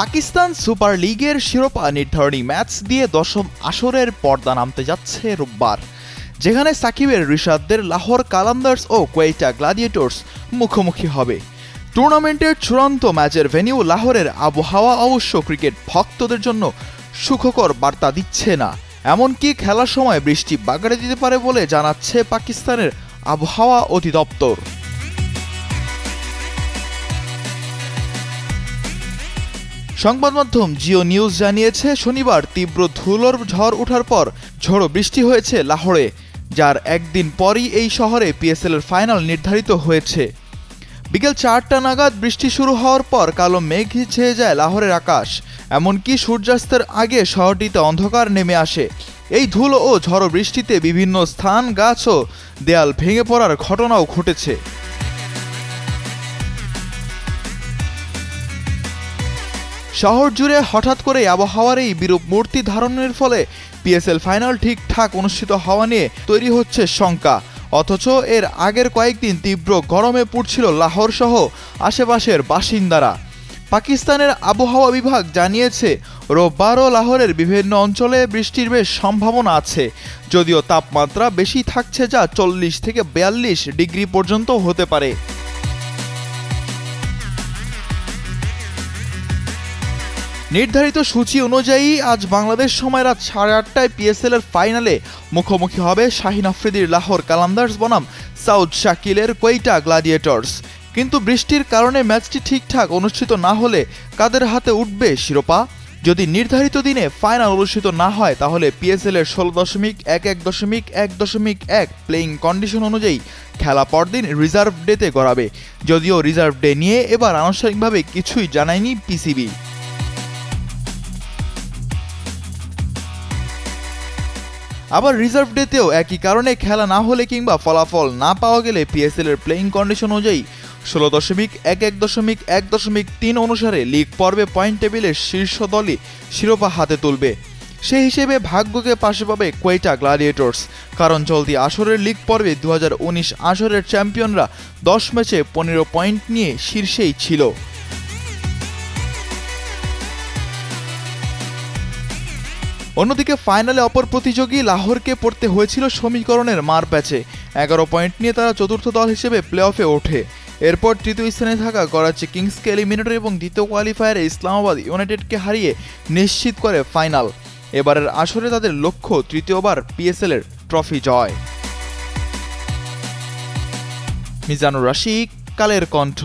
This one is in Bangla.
পাকিস্তান সুপার লিগের শিরোপা নির্ধারণী ম্যাচ দিয়ে দশম আসরের পর্দা নামতে যাচ্ছে রোববার, যেখানে সাকিবের ঋষাদদের লাহোর কালান্দার্স ও কোয়েটা গ্লাডিয়েটর্স মুখোমুখি হবে। টুর্নামেন্টের চূড়ান্ত ম্যাচের ভেনিউ লাহোরের আবহাওয়া অবশ্য ক্রিকেট ভক্তদের জন্য সুখকর বার্তা দিচ্ছে না। এমনকি খেলার সময় বৃষ্টি বাগাড়ে দিতে পারে বলে জানাচ্ছে পাকিস্তানের আবহাওয়া অধিদপ্তর। সংবাদ মাধ্যম জিও নিউজ জানিয়েছে, শনিবার তীব্র ধুলোর ঝড় ওঠার পর ঝড়ো বৃষ্টি হয়েছে লাহোরে, যার একদিন পরই এই শহরে পিএসএল এর ফাইনাল নির্ধারিত হয়েছে। বিকেল চারটা নাগাদ বৃষ্টি শুরু হওয়ার পর কালো মেঘ ছেয়ে যায় লাহোরের আকাশ, এমনকি সূর্যাস্তের আগে শহরটিতে অন্ধকার নেমে আসে। এই ধুলো ও ঝড়ো বৃষ্টিতে বিভিন্ন স্থান গাছ ও দেয়াল ভেঙে পড়ার ঘটনাও ঘটেছে। শহর জুড়ে হঠাৎ করে আবহাওয়ার এই বিরূপ মূর্তি ধারণের ফলে পিএসএল ফাইনাল ঠিকঠাক অনুষ্ঠিত হওয়া নিয়ে তৈরি হচ্ছে শঙ্কা। অথচ এর আগের কয়েকদিন তীব্র গরমে পড়ছিল লাহোর সহ আশেপাশের বাসিন্দারা। পাকিস্তানের আবহাওয়া বিভাগ জানিয়েছে, রোববারও লাহোরের বিভিন্ন অঞ্চলে বৃষ্টির বেশ সম্ভাবনা আছে, যদিও তাপমাত্রা বেশি থাকছে যা চল্লিশ থেকে বিয়াল্লিশ ডিগ্রি পর্যন্ত হতে পারে। নির্ধারিত সূচি অনুযায়ী আজ বাংলাদেশ সময় রাত সাড়ে আটটায় পিএসএল এর ফাইনালে মুখোমুখি হবে শাহিন আফ্রিদির লাহোর কালান্দার্স বনাম সাউথ শাকিলের কোয়েটা গ্লাডিয়েটর্স। কিন্তু বৃষ্টির কারণে ম্যাচটি ঠিকঠাক অনুষ্ঠিত না হলে কাদের হাতে উঠবে শিরোপা? যদি নির্ধারিত দিনে ফাইনাল অনুষ্ঠিত না হয়, তাহলে পিএসএল এর ষোলো দশমিক এক এক দশমিক এক দশমিক এক প্লেইং কন্ডিশন অনুযায়ী খেলা পরদিন রিজার্ভ ডেতে গড়াবে। যদিও রিজার্ভ ডে নিয়ে এবার আনুষ্ঠানিকভাবে কিছুই জানায়নি পিসিবি আবার রিজার্ভ ডেতেও একই কারণে খেলা না হলে কিংবা ফলাফল না পাওয়া গেলে পিএসএল এর প্লেইং কন্ডিশন অনুযায়ী ষোলো দশমিক এক এক দশমিক এক দশমিক তিন অনুসারে লিগ পর্বে পয়েন্ট টেবিলের শীর্ষ দলই শিরোপা হাতে তুলবে। সেই হিসেবে ভাগ্যকে পাশে পাবে কোয়েটা গ্লাডিয়েটর্স। কারণ চলতি আসরের লিগ পর্বে দু হাজার উনিশ আসরের চ্যাম্পিয়নরা দশ ম্যাচে পনেরো পয়েন্ট নিয়ে শীর্ষেই ছিল। অন্যদিকে ফাইনালে অপর প্রতিযোগী লাহোরকে পড়তে হয়েছিল সমীকরণের মার প্যাচে। এগারো পয়েন্ট নিয়ে তারা চতুর্থ দল হিসেবে প্লে অফে ওঠে। এরপর তৃতীয় স্থানে থাকা করাচি কিংসকে এলিমিনেটর এবং দ্বিতীয় কোয়ালিফায়ারে ইসলামাবাদ ইউনাইটেডকে হারিয়ে নিশ্চিত করে ফাইনাল। এবারের আসরে তাদের লক্ষ্য তৃতীয়বার পিএসএল এর ট্রফি জয়। মিজানুর রাশিক, কালের কণ্ঠ।